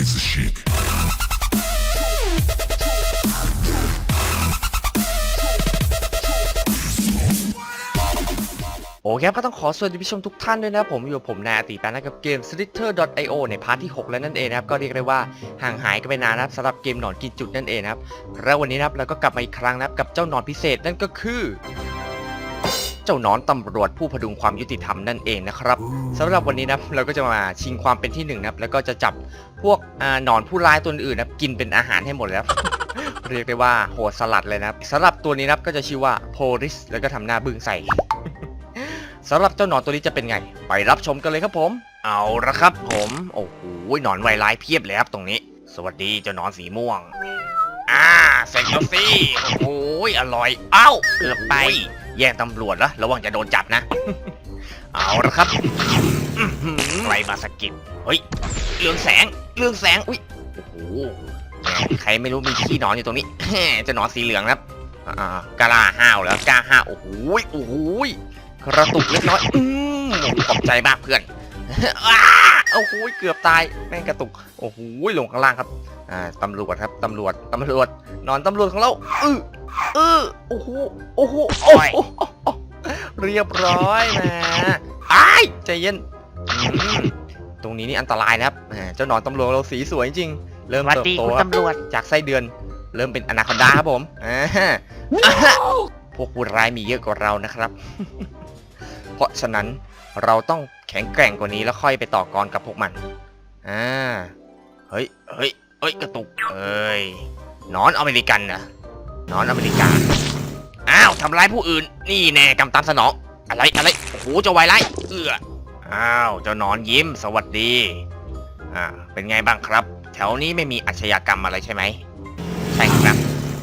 Razor chic. โอเคครับก็ต้องขอสวัสดีผู้ชมทุกท่านด้วยนะผมอยู่ผมนายอาติแปนกับเกม Slither.io ในพาร์ทที่ 6 แล้วนั่นเองนะครับ ก็เรียกได้ว่าห่างหายกันไปนานนะครับสำหรับเกมหนอนกินจุดนั่นเองนะครับแล้ววันนี้นะครับเราก็กลับมาอีกครั้งนะครับกับเจ้าหนอนพิเศษนั่นก็คือ เจ้าหนอนตำรวจผู้พดุงความยุติธรรมนั่นเองนะครับสำหรับวันนี้นะครับเราก็จะมาชิงความเป็นที่หนึ่งนะครับแล้วก็จะจับ พวกอ่าหนอนผู้ร้ายตัวอื่นนะครับกินเป็นอาหารให้หมดแล้ว เรียกได้ว่าโหดสลัดเลยนะครับสำหรับตัวนี้นะครับก็จะชื่อว่าโพลิสแล้วก็ทำหน้าบึ้งใส่ สำหรับเจ้าหนอนตัวนี้จะเป็นไง ไปรับชมกันเลยครับผม เอาละครับผมโอ้โหหนอนไวร้ายเพียบเลยครับตรงนี้ สวัสดีเจ้าหนอนสีม่วงอ่าเสร็จแล้วสิโอ้โหอร่อย เอ้าเกือบไป แย่งตำรวจแล้วระวังจะโดนจับนะ เอาละครับใครมาสะกิดเฮ้ย เรืองแสง เรืองแสง อุ้ย โอ้โห ใครไม่รู้มีขี้หนอนอยู่ตรงนี้ เจ้าหนอนสีเหลืองนะครับ อ่ากล้าห้าวแล้วกล้าห้าวโอ้โห โอ้โห กระตุกเล็กน้อย อืมขอบใจมากเพื่อนอ้าโอ้โห เกือบตาย แม่งกระตุก โอ้โห ลงข้างล่างครับ อ่า ตำรวจครับ ตำรวจ ตำรวจ นอนตำรวจของเรา อืออือโอ้โห โอ้โห โอ้โห เรียบร้อยนะอ้ใจเย็นอ ตรงนี้นี่อันตรายนะครับอ่าเจ้าหนอนตำรวจเราสีสวยจริง เริ่มสวัสเติบดีโตคุณครับตำรวจ จากไส้เดือน เริ่มเป็นอนาคอนดาครับผมอ่าอ่าฮะพวกผู้ร้ายมีเยอะกว่าเรานะครับ เพราะฉะนั้นเราต้องแข็งแกร่งกว่านี้แล้วค่อยไปต่อกรกับพวกมัน อ่า เฮ้ย เฮ้ย เฮ้ย กระตุกเอ้ยหนอนอเมริกันนะหนอนอเมริกัน อ้าว ทำร้ายผู้อื่น นี่แน่กำตามสนอง อะไร อะไร โอ้โหเจะไวไล่เอื้อ อ้าวเจ้าหนอนยิ้มสวัสดีอ่าเป็นไงบ้างครับ แถวนี้ไม่มีอาชญากรรมอะไรใช่ไหมใช่ครับ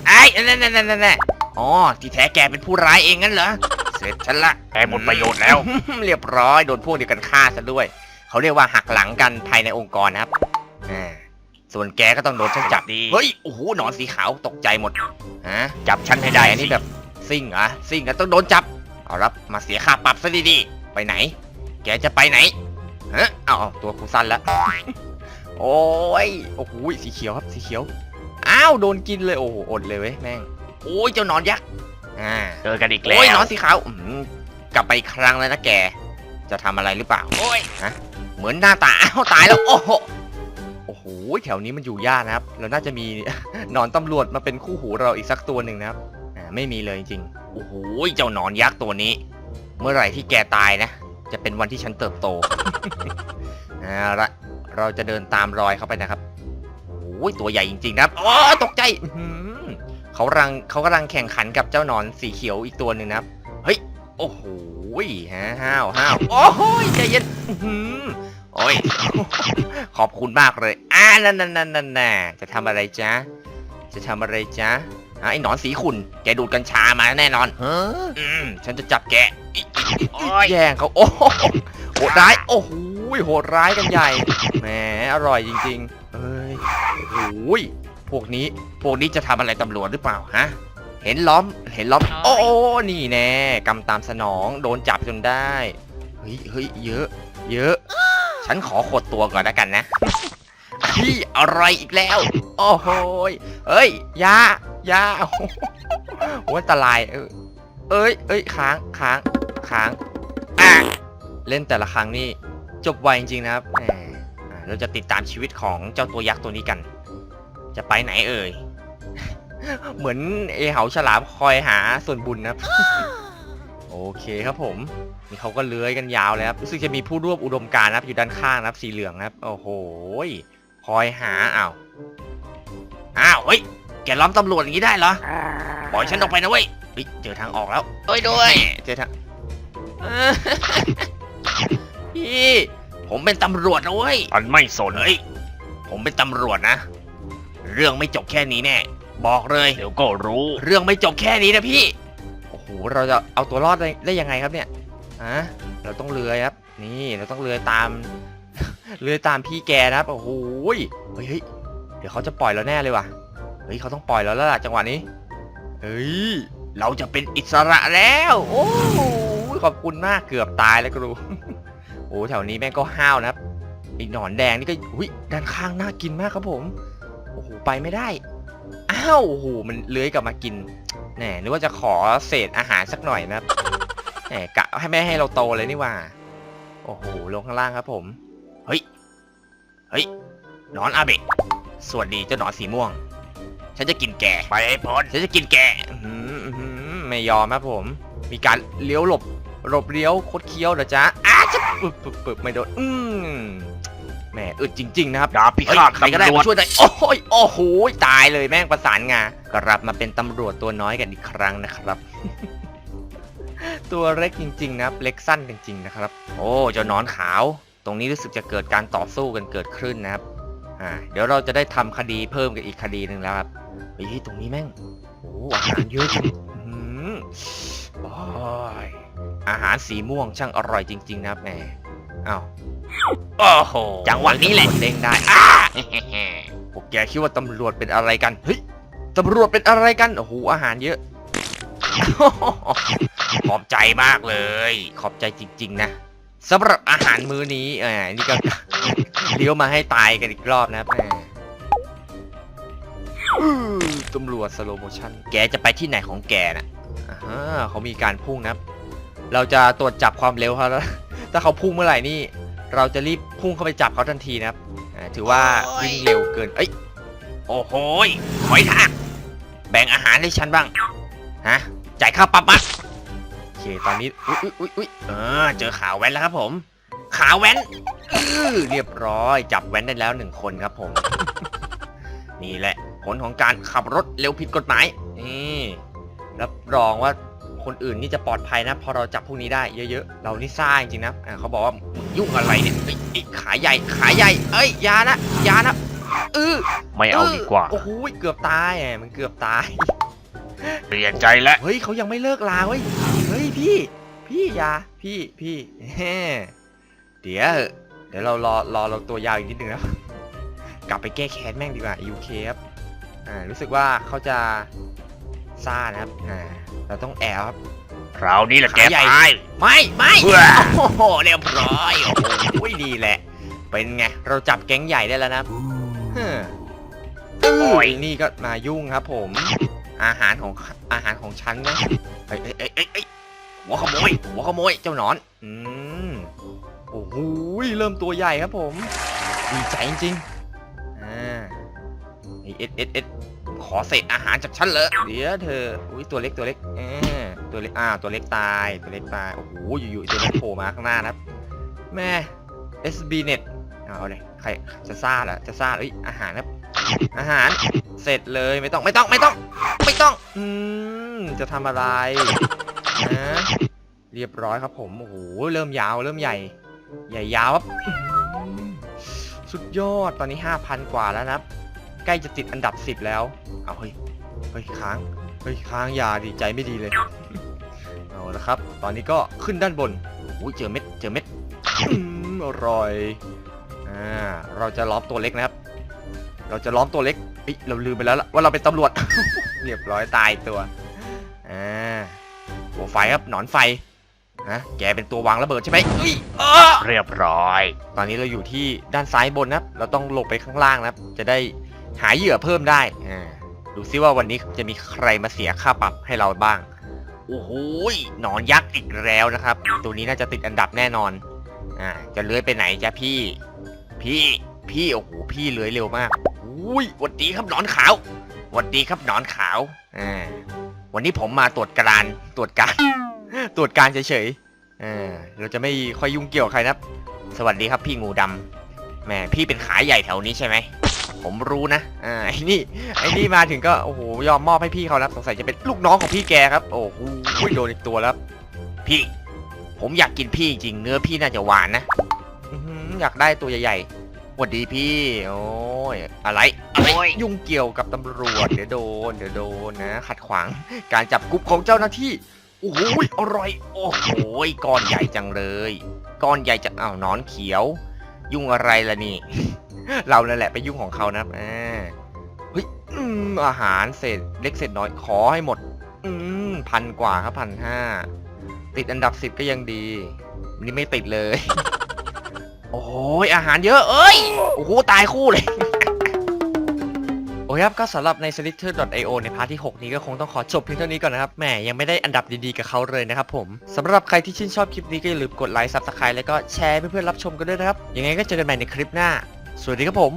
ไอ้นั่นนั่นนั่นนั่นอ๋อที่แท้แกเป็นผู้ร้ายเองงั้นเหรอเสร็จฉันละแกหมดประโยชน์แล้ว เรียบร้อยโดนพวกเดียวกันฆ่าซะด้วย เขาเรียกว่าหักหลังกันภายในองค์กรนะครับอ่าส่วนแกก็ต้องโดนฉันจับดีเฮ้ยโอ้โหหนอนสีขาวตกใจหมดฮะจับฉันให้ได้อันนี้แบบซิ่งเหรอะซิ่งอะต้องโดนจับเอารับมาเสียค่าปรับซะดีๆไปไหน แกจะไปไหนฮะเอาเอาตัวกูสั้นแล้วโอ้ยโอ้โหสีเขียวครับสีเขียวอ้าวโดนกินเลยโอ้โหอดเลยเว้ยแม่งโอ้ยเจ้าหนอนยักษ์อ่าเจอกันอีกแล้วโอ้ยหนอนสีขาวอืมกลับไปอีกครั้งแล้วนะแก จะทำอะไรหรือเปล่าโอ้ยเหมือนหน้าตาอ้าวตายแล้วโอ้โหโอ้โหแถวนี้มันอยู่ยากนะครับ เราน่าจะมีหนอนตำรวจมาเป็นคู่หูเราอีกสักตัวหนึ่งนะครับอ่าไม่มีเลยจริงๆโอ้โหเจ้าหนอนยักษ์ตัวนี้ เมื่อไหร่ที่แกตายนะ จะเป็นวันที่ฉันเติบโตเอาละเราจะเดินตามรอยเข้าไปนะครับโอ้ยตัวใหญ่จริงๆนะครับอ๋อตกใจอื้อหือเขากำลังเขากำลังแข่งขันกับเจ้าหนอนสีเขียวอีกตัวหนึ่งนะครับ เฮ้ย โอ้โหฮะห้าวห้าวโอ้โหใจเย็นอื้อหือโอ้ย ขอบคุณมากเลย อ่านั่นนั่นนั่นนั่นน่ะจะทำอะไรจ๊ะ จะทำอะไรจ๊ะอะไอ้หนอนสีขุนแกดูดกัญชามาแน่นอน อืม ฉันจะจับแกอิอิอิโอ้ย แย่งเขาโอ้โหโหดร้าย โอ้โหโหดร้ายกันใหญ่ แหม อร่อยจริงๆ เอ้ยโอ้โหพวกนี้ พวกนี้จะทำอะไรตำรวจหรือเปล่าฮะ เห็นล้อม เห็นล้อม โอ้โหนี่แน่กำตามสนอง โดนจับจนได้ เฮ้ยเฮ้ยเยอะ เยอะ ฉันขอขดตัวก่อนแล้วกันนะพี่อะไรอีกแล้ว โอ้โหยเอ้ยอยาอยาโอ้โหโอ้ยอันตรายเออเอ้ย เอ้ย ค้าง ค้าง ค้างอะเล่นแต่ละครั้งนี่จบไวจริงๆนะครับแหมอะเราจะติดตามชีวิตของเจ้าตัวยักษ์ตัวนี้กัน จะไปไหนเอ่ย เหมือนเอเหาฉลามคอยหาส่วนบุญนะครับ โอเคครับผม นี่เขาก็เลื้อยกันยาวเลยครับรู้สึกจะมีผู้ร่วมอุดมการณ์นะครับ อยู่ด้านข้างนะครับสีเหลืองนะครับ โอ้โหยคอยหาอ้าวอ้าวเฮ้ยแกล้อมตำรวจอย่างนี้ได้เหรอปล่อยฉันออกไปนะเว้ยเฮ้ยเจอทางออกแล้วโอ้ยด้วย เจอทาง พี่ผมเป็นตำรวจนะเว้ยอันไม่สนเฮ้ยผมเป็นตำรวจนะ เรื่องไม่จบแค่นี้แน่ บอกเลย เดี๋ยวก็รู้ เรื่องไม่จบแค่นี้นะพี่ โอ้โห เราจะเอาตัวรอดได้ได้ยังไงครับเนี่ยฮะเราต้องเลื้อยครับ นี่เราต้องเลื้อยตาม เลื้อยตามพี่แกนะครับ โอ้โหยเฮ้ยเฮ้ย เดี๋ยวเขาจะปล่อยเราแน่เลยว่ะ เฮ้ยเขาต้องปล่อยเราแล้วล่ะจังหวะนี้ เฮ้ย เราจะเป็นอิสระแล้ว โอ้โห ขอบคุณมากเกือบตายแล้วก็รู้โอ้แถวนี้แม่งก็ห้าวนะครับไอ้หนอนแดงนี่ก็อุ้ยด้านข้างน่ากินมากครับผมโอ้โหไปไม่ได้อ้าวโอ้โหมันเลื้อยกลับมากินแหน่นึกว่าจะขอเศษอาหารสักหน่อยนะครับแหมกะให้ไม่ให้เราโตเลยนี่หว่า โอ้โหลงข้างล่างครับผมเฮ้ยเฮ้ยหนอนอาเบะสวัสดีเจ้าหนอนสีม่วง ฉันจะกินแกไปให้พ้นฉันจะกินแกอื้อหืออื้อหือไม่ยอมครับผม มีการเลี้ยวหลบ หลบเลี้ยวคดเคี้ยวเดี๋ยวจ้าอ้าจะปึบปึบปึบไม่โดนอืมแหมอึดจริง ๆ นะครับ ดาบพิเฮ้ยฆาตใครก็ได้ตำรวมาจช่วยหน่อยโอ้ยโอ้โหตายเลยแม่งประสานงากลับมาเป็นตำรวจตัวน้อยกันอีกครั้งนะครับ ตัวเล็กจริง ๆ นะครับเล็กสั้นจริง ๆ นะครับ โอ้เจ้าหนอนขาว ตรงนี้รู้สึกจะเกิดการต่อสู้กันเกิดขึ้นนะครับอ่าเดี๋ยวเราจะได้ทำคดีเพิ่มกันอีกคดีหนึ่งแล้วครับเฮ้ยตรงนี้แม่งโอ้อาหารเยอะจังอื้อหือโอ้ย อาหารสีม่วงช่างอร่อยจริง ๆ นะครับแหมอ้าวโอ้โหจังหวะนี้แหละเด้งได้อ้าพวกแกคิดว่าตำรวจเป็นอะไรกันเฮ้ยตำรวจเป็นอะไรกันโอ้โหอาหารเยอะ ขอบใจมากเลย ขอบใจจริง ๆ นะสำหรับอาหารมื้อนี้เออนี่ก็เลี้ยวมาให้ตายกันอีกรอบนะครับแหมอื้อตำรวจสโลโมชั่นแกจะไปที่ไหนของแกน่ะอ่าฮะเขามีการพุ่งนะครับ เราจะตรวจจับความเร็วเขาแล้ว ถ้าเขาพุ่งเมื่อไหร่นี่ เราจะรีบพุ่งเข้าไปจับเขาทันทีนะครับอ่าถือว่าวิ่งเร็วเกินเอ้ยโอ้โหยหอยทากแบ่งอาหารให้ฉันบ้าง ฮะ จ่ายค่าปรับมาโอเค ตอนนี้ อุ๊ยอุ๊ยอุ๊ยอุ๊ยเออ เจอขาวแว้นแล้วครับผม ขาวแว้นอื้อเรียบร้อย จับแว้นได้แล้วหนึ่งคนครับผม นี่แหละ ผลของการขับรถเร็วผิดกฎหมาย นี่ รับรองว่า คนอื่นนี่จะปลอดภัยนะพอเราจับพวกนี้ได้เยอะๆ เรานี่ซ่าจริงๆนะอ่าเขาบอกว่ามึงยุ่งอะไรเนี่ยเอ้ยเอ้ยขาใหญ่ขาใหญ่ เอ้ยอยานะอยานะเออไม่เอาดีกว่า โอ้โหเกือบตายอะมันเกือบตาย เปลี่ยนใจแล้วเฮ้ยเขายังไม่เลิกลาเว้ยเฮ้ยพี่ พี่อยาพี่พี่แฮ่เดี๋ยวเดี๋ยวเรารอรอเราตัวยาวอีกนิดนึงนะกลับไปแก้แค้นแม่งดีกว่า UK ครับอ่ารู้สึกว่าเขาจะ ซ่านะครับอ่าเราต้องแอบครับ คราวนี้แหละแกขาใหญ่ ตายไม่ไม่เพื่อโอ้โหเรียบร้อยโอ้โหดีแหละ เป็นไง เราจับแก๊งใหญ่ได้แล้วนะครับเฮ้อโอ้ยนี่ก็มายุ่งครับผม อาหารของอาหารของฉันนะเอ้ยเอ้ยเอ้ยเอ้ยเอ้ยหัวขโมยหัวขโมยเจ้าหนอน อืมโอ้โหเริ่มตัวใหญ่ครับผม ดีใจจริงๆอ่าไอ้เอ็ดเอ็ดเอ็ด ขอเศษอาหารจากฉันเลยเดี๋ยวเธออุ้ยตัวเล็กตัวเล็กเออตัวเล็กอ่าวตัวเล็กตายตัวเล็กตายโอ้โหอยู่ๆตัวเล็กโผล่มาข้างหน้านะครับแม่ SB Net เอาเลยใครจะซ่าเหรอจะซ่าเอ้ยอาหารครับอาหารเสร็จเลยไม่ต้องไม่ต้องไม่ต้อง ไม่ต้องอืมจะทำอะไรนะเรียบร้อยครับผมโอ้โหเริ่มยาวเริ่มใหญ่ ใหญ่ยาวครับสุดยอดตอนนี้ 5,000 กว่าแล้วนะครับ ใกล้จะติดอันดับ10แล้วเอาเฮ้ยเฮ้ยค้างเฮ้ยค้างอยาดีใจไม่ดีเลยเอาละครับ ตอนนี้ก็ขึ้นด้านบนโอ้ยเจอเม็ดเจอเม็ดอืมอร่อยอ่าเราจะล้อมตัวเล็กนะครับ เราจะล้อมตัวเล็กเอ้ยเราลืมไปแล้วล่ะว่าเราเป็นตำรวจเรียบร้อยตายตัวอ่าหัวไฟครับหนอนไฟฮะแกเป็นตัววางระเบิดใช่ไหมอุ้ยเออเรียบร้อย ตอนนี้เราอยู่ที่ด้านซ้ายบนนะครับเราต้องลงไปข้างล่างนะครับจะได้ หาเหยื่อเพิ่มได้อ่าดูซิว่าวันนี้จะมีใครมาเสียค่าปรับให้เราบ้าง โอ้โหหนอนยักษ์อีกแล้วนะครับ ตัวนี้น่าจะติดอันดับแน่นอน อ่า จะเลื้อยไปไหนจ้ะพี่ พี่ พี่ โอ้โห พี่เลื้อยเร็วมากอุ้ยวัดดีครับหนอนขาวหวัดดีครับหนอนขาว อ่า วันนี้ผมมาตรวจการ ตรวจการ ตรวจการเฉยๆ อ่า เราจะไม่ค่อยยุ่งเกี่ยวกับใครนะ สวัสดีครับพี่งูดำแหม พี่เป็นขาใหญ่แถวนี้ใช่ไหม ผมรู้นะ อ่าไอ้นี่ ไอ้นี่มาถึงก็ โอ้โห ยอมมอบให้พี่เขาแล้วสงสัยจะเป็นลูกน้องของพี่แกครับ โอ้โหโดนอีกตัวแล้ว พี่ ผมอยากกินพี่จริง เนื้อพี่น่าจะหวานนะอื้อหืออยากได้ตัวใหญ่ๆสวัสดีพี่ โอ้ย อะไรอะไร โอ้ย ยุ่งเกี่ยวกับตำรวจ เดี๋ยวโดน เดี๋ยวโดนนะ ขัดขวาง การจับกุ๊บของเจ้าหน้าที่ โอ้โหอร่อย โอ้โหก้อนใหญ่จังเลย ก้อนใหญ่จะอ้าวหนอนเขียว ยุ่งอะไรล่ะนี่ เรานั่นแหละไปยุ่งของเขานะอ่าเฮ้ยอืมอาหารเศษเล็กเศษน้อยขอให้หมด อืมพันกว่าครับพันห้าติดอันดับสิบก็ยังดีวันนี้ไม่ติดเลย โอ้ยอาหารเยอะเอ้ยโอ้โหตายคู่เลยโอเคครับก็สำหรับใน Slither.io ในพาร์ทที่ 6 นี้ก็คงต้องขอจบเพียงเท่านี้ก่อนนะครับแหมยังไม่ได้อันดับดีๆกับเขาเลยนะครับผมสำหรับใครที่ชื่นชอบคลิปนี้ก็อย่าลืมกดไลค์ Subscribe แล้วก็แชร์ให้เพื่อนๆรับชมกันด้วยนะครับยังไงก็เจอกันใหม่ในคลิปหน้า สวัสดีครับผม